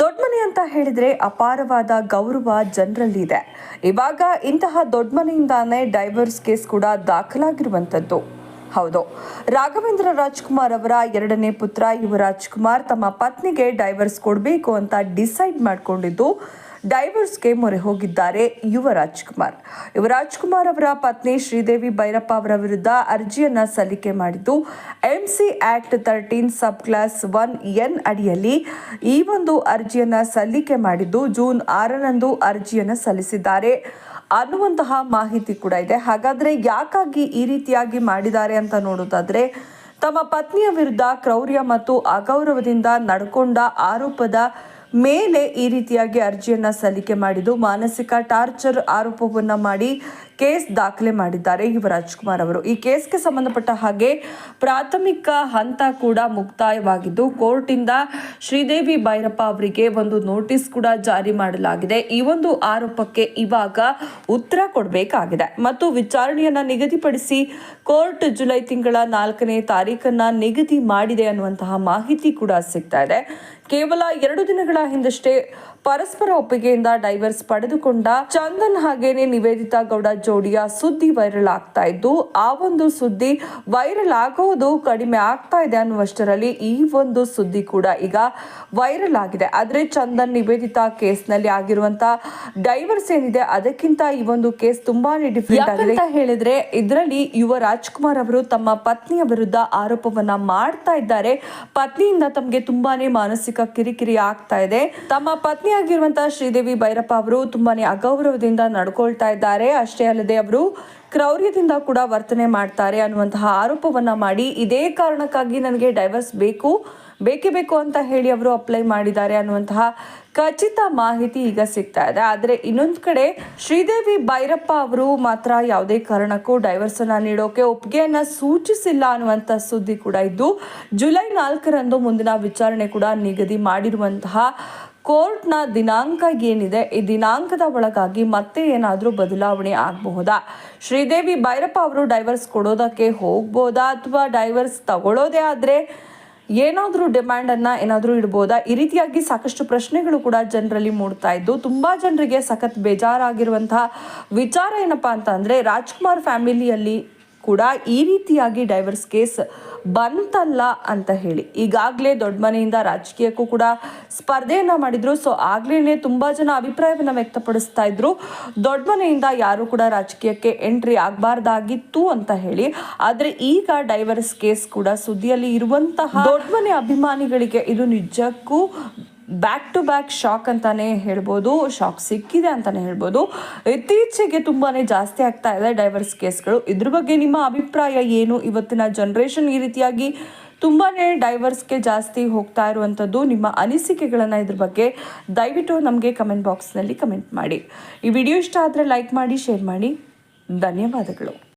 ದೊಡ್ಡ ಮನೆ ಅಂತ ಹೇಳಿದ್ರೆ ಅಪಾರವಾದ ಗೌರವ ಜನರಲ್ಲಿ ಇದೆ ಇವಾಗ ಇಂತಹ ದೊಡ್ಡ ಮನೆಯಿಂದಾನೇ ಡೈವರ್ಸ್ ಕೇಸ್ ಕೂಡ ದಾಖಲಾಗಿರುವಂಥದ್ದು. ಹೌದು. ರಾಘವೇಂದ್ರ ರಾಜ್ಕುಮಾರ್ ಅವರ ಎರಡನೇ ಪುತ್ರ ಯುವರಾಜ್ ಕುಮಾರ್ ತಮ್ಮ ಪತ್ನಿಗೆ ಡೈವರ್ಸ್ ಕೊಡಬೇಕು ಅಂತ ಡಿಸೈಡ್ ಮಾಡಿಕೊಂಡಿದ್ದು ಡೈವರ್ಸ್ಗೆ ಮೊರೆ ಹೋಗಿದ್ದಾರೆ ಯುವರಾಜ್ ಕುಮಾರ್. ಯುವರಾಜ್ ಕುಮಾರ್ ಅವರ ಪತ್ನಿ ಶ್ರೀದೇವಿ ಭೈರಪ್ಪ ಅವರ ವಿರುದ್ಧ ಅರ್ಜಿಯನ್ನು ಸಲ್ಲಿಕೆ ಮಾಡಿದ್ದು MC act thirteen sub clause one N ಅಡಿಯಲ್ಲಿ ಈ ಒಂದು ಅರ್ಜಿಯನ್ನು ಸಲ್ಲಿಕೆ ಮಾಡಿದ್ದು, ಜೂನ್ ಆರರಂದು ಅರ್ಜಿಯನ್ನು ಸಲ್ಲಿಸಿದ್ದಾರೆ. ಅನ್ನುವಂತಹ ಮಾಹಿತಿ ಕೂಡ ಇದೆ. ಹಾಗಾದ್ರೆ ಯಾಕಾಗಿ ಈ ರೀತಿಯಾಗಿ ಮಾಡಿದ್ದಾರೆ ಅಂತ ನೋಡೋದಾದ್ರೆ, ತಮ್ಮ ಪತ್ನಿಯ ವಿರುದ್ಧ ಕ್ರೌರ್ಯ ಮತ್ತು ಅಗೌರವದಿಂದ ನಡ್ಕೊಂಡ ಆರೋಪದ ಮೇಲೆ ಈ ರೀತಿಯಾಗಿ ಅರ್ಜಿಯನ್ನು ಸಲ್ಲಿಕೆ ಮಾಡಿದ್ದು ಮಾನಸಿಕ ಟಾರ್ಚರ್ ಆರೋಪವನ್ನ ಮಾಡಿ ಕೇಸ್ ದಾಖಲೆ ಮಾಡಿದ್ದಾರೆ ಯುವ ರಾಜ್ಕುಮಾರ್ ಅವರು. ಈ ಕೇಸ್ಗೆ ಸಂಬಂಧಪಟ್ಟ ಹಾಗೆ ಪ್ರಾಥಮಿಕ ಹಂತ ಕೂಡ ಮುಕ್ತಾಯವಾಗಿದ್ದು, ಕೋರ್ಟಿಂದ ಶ್ರೀದೇವಿ ಭೈರಪ್ಪ ಅವರಿಗೆ ಒಂದು ನೋಟಿಸ್ ಕೂಡ ಜಾರಿ ಮಾಡಲಾಗಿದೆ. ಈ ಒಂದು ಆರೋಪಕ್ಕೆ ಇವಾಗ ಉತ್ತರ ಕೊಡಬೇಕಾಗಿದೆ. ಮತ್ತು ವಿಚಾರಣೆಯನ್ನ ನಿಗದಿಪಡಿಸಿ ಕೋರ್ಟ್ ಜುಲೈ ತಿಂಗಳ ನಾಲ್ಕನೇ ತಾರೀಕನ್ನ ನಿಗದಿ ಮಾಡಿದೆ ಅನ್ನುವಂತಹ ಮಾಹಿತಿ ಕೂಡ ಸಿಗ್ತಾ ಇದೆ. ಕೇವಲ ಎರಡು ದಿನಗಳ ಹಿಂದಷ್ಟೇ ಪರಸ್ಪರ ಒಪ್ಪಿಗೆಯಿಂದ ಡೈವರ್ಸ್ ಪಡೆದುಕೊಂಡ ಚಂದನ್ ಹಾಗೇನೆ ನಿವೇದಿತಾ ಗೌಡ ಜೋಡಿಯ ಸುದ್ದಿ ವೈರಲ್ ಆಗ್ತಾ ಇದ್ದು ಆ ಒಂದು ಸುದ್ದಿ ವೈರಲ್ ಆಗೋದು ಕಡಿಮೆ ಆಗ್ತಾ ಇದೆ ಅನ್ನುವಷ್ಟರಲ್ಲಿ ಈ ಒಂದು ಸುದ್ದಿ ಕೂಡ ಈಗ ವೈರಲ್ ಆಗಿದೆ. ಆದ್ರೆ ಚಂದನ್ ನಿವೇದಿತಾ ಕೇಸ್ನಲ್ಲಿ ಆಗಿರುವಂತ ಡೈವರ್ಸ್ ಏನಿದೆ ಅದಕ್ಕಿಂತ ಈ ಒಂದು ಕೇಸ್ ತುಂಬಾನೇ ಡಿಫ್ರೆಂಟ್ ಆಗಿದೆ. ಅಂತ ಹೇಳಿದ್ರೆ ಇದರಲ್ಲಿ ಯುವ ರಾಜ್ಕುಮಾರ್ ಅವರು ತಮ್ಮ ಪತ್ನಿಯ ವಿರುದ್ಧ ಆರೋಪವನ್ನ ಮಾಡ್ತಾ ಇದ್ದಾರೆ. ಪತ್ನಿಯಿಂದ ತಮಗೆ ತುಂಬಾನೇ ಮಾನಸಿಕ ಕಿರಿಕಿರಿ ಆಗ್ತಾ ಇದೆ. ತಮ್ಮ ಪತ್ನಿಯಾಗಿರುವಂತಹ ಶ್ರೀದೇವಿ ಭೈರಪ್ಪ ಅವರು ತುಂಬಾನೇ ಅಗೌರವದಿಂದ ನಡ್ಕೊಳ್ತಾ ಇದ್ದಾರೆ. ಅಷ್ಟೇ ಅಲ್ಲದೆ ಅವರು ಕ್ರೌರ್ಯದಿಂದ ಕೂಡ ವರ್ತನೆ ಮಾಡ್ತಾರೆ ಅನ್ನುವಂತಹ ಆರೋಪವನ್ನ ಮಾಡಿ ಇದೇ ಕಾರಣಕ್ಕಾಗಿ ನನಗೆ ಡೈವರ್ಸ್ ಬೇಕು, ಬೇಕೇ ಬೇಕು ಅಂತ ಹೇಳಿ ಅವರು ಅಪ್ಲೈ ಮಾಡಿದ್ದಾರೆ ಅನ್ನುವಂತಹ ಖಚಿತ ಮಾಹಿತಿ ಈಗ ಸಿಗ್ತಾ ಇದೆ. ಆದರೆ ಇನ್ನೊಂದು ಕಡೆ ಶ್ರೀದೇವಿ ಭೈರಪ್ಪ ಅವರು ಮಾತ್ರ ಯಾವುದೇ ಕಾರಣಕ್ಕೂ ಡೈವರ್ಸನ್ನು ನೀಡೋಕೆ ಒಪ್ಪಿಗೆಯನ್ನ ಸೂಚಿಸಿಲ್ಲ ಅನ್ನುವಂಥ ಸುದ್ದಿ ಕೂಡ ಇದ್ದು, ಜುಲೈ ನಾಲ್ಕರಂದು ಮುಂದಿನ ವಿಚಾರಣೆ ಕೂಡ ನಿಗದಿ ಮಾಡಿರುವಂತಹ ಕೋರ್ಟ್ನ ದಿನಾಂಕ ಏನಿದೆ, ಈ ದಿನಾಂಕದ ಒಳಗಾಗಿ ಮತ್ತೆ ಏನಾದರೂ ಬದಲಾವಣೆ ಆಗಬಹುದಾ? ಶ್ರೀದೇವಿ ಭೈರಪ್ಪ ಅವರು ಡೈವರ್ಸ್ ಕೊಡೋದಕ್ಕೆ ಹೋಗ್ಬೋದಾ ಅಥವಾ ಡೈವರ್ಸ್ ತಗೊಳ್ಳೋದೇ ಆದರೆ ಏನಾದರೂ ಡಿಮ್ಯಾಂಡನ್ನು ಏನಾದರೂ ಇಡ್ಬೋದಾ? ಈ ರೀತಿಯಾಗಿ ಸಾಕಷ್ಟು ಪ್ರಶ್ನೆಗಳು ಕೂಡ ಜನರಲ್ಲಿ ಮೂಡ್ತಾ ಇದ್ದು, ತುಂಬ ಜನರಿಗೆ ಸಖತ್ ಬೇಜಾರಾಗಿರುವಂತಹ ವಿಚಾರ ಏನಪ್ಪ ಅಂತ ಅಂದರೆ ರಾಜ್ಕುಮಾರ್ ಫ್ಯಾಮಿಲಿಯಲ್ಲಿ ಕೂಡ ಈ ರೀತಿಯಾಗಿ ಡೈವರ್ಸ್ ಕೇಸ್ ಬಂತಲ್ಲ ಅಂತ ಹೇಳಿ. ಈಗಾಗಲೇ ದೊಡ್ಡ ಮನೆಯಿಂದ ರಾಜಕೀಯಕ್ಕೂ ಕೂಡ ಸ್ಪರ್ಧೆಯನ್ನ ಮಾಡಿದ್ರು. ಸೊ ಆಗ್ಲೇ ತುಂಬಾ ಜನ ಅಭಿಪ್ರಾಯವನ್ನು ವ್ಯಕ್ತಪಡಿಸ್ತಾ ಇದ್ರು. ದೊಡ್ಡ ಮನೆಯಿಂದ ಯಾರು ಕೂಡ ರಾಜಕೀಯಕ್ಕೆ ಎಂಟ್ರಿ ಆಗಬಾರ್ದಾಗಿತ್ತು ಅಂತ ಹೇಳಿ. ಆದರೆ ಈಗ ಡೈವರ್ಸ್ ಕೇಸ್ ಕೂಡ ಸುದ್ದಿಯಲ್ಲಿ ಇರುವಂತಹ ದೊಡ್ಡ ಮನೆ ಅಭಿಮಾನಿಗಳಿಗೆ ಇದು ನಿಜಕ್ಕೂ ಬ್ಯಾಕ್ ಟು ಬ್ಯಾಕ್ ಶಾಕ್ ಅಂತಾನೆ ಹೇಳ್ಬೋದು ಶಾಕ್ ಸಿಕ್ಕಿದೆ ಅಂತಾನೆ ಹೇಳ್ಬೋದು. ಇತ್ತೀಚೆಗೆ ತುಂಬಾನೇ ಜಾಸ್ತಿ ಆಗ್ತಾ ಇದೆ ಡೈವರ್ಸ್ ಕೇಸ್ಗಳು. ಇದ್ರ ಬಗ್ಗೆ ನಿಮ್ಮ ಅಭಿಪ್ರಾಯ ಏನು? ಇವತ್ತಿನ ಜನರೇಷನ್ ಈ ರೀತಿಯಾಗಿ ತುಂಬಾನೇ ಡೈವರ್ಸ್ಗೆ ಜಾಸ್ತಿ ಹೋಗ್ತಾ ಇರುವಂಥದ್ದು. ನಿಮ್ಮ ಅನಿಸಿಕೆಗಳನ್ನು ಇದ್ರ ಬಗ್ಗೆ ದಯವಿಟ್ಟು ನಮಗೆ ಕಮೆಂಟ್ ಬಾಕ್ಸ್ನಲ್ಲಿ ಕಮೆಂಟ್ ಮಾಡಿ. ಈ ವಿಡಿಯೋ ಇಷ್ಟ ಆದರೆ ಲೈಕ್ ಮಾಡಿ ಶೇರ್ ಮಾಡಿ. ಧನ್ಯವಾದಗಳು.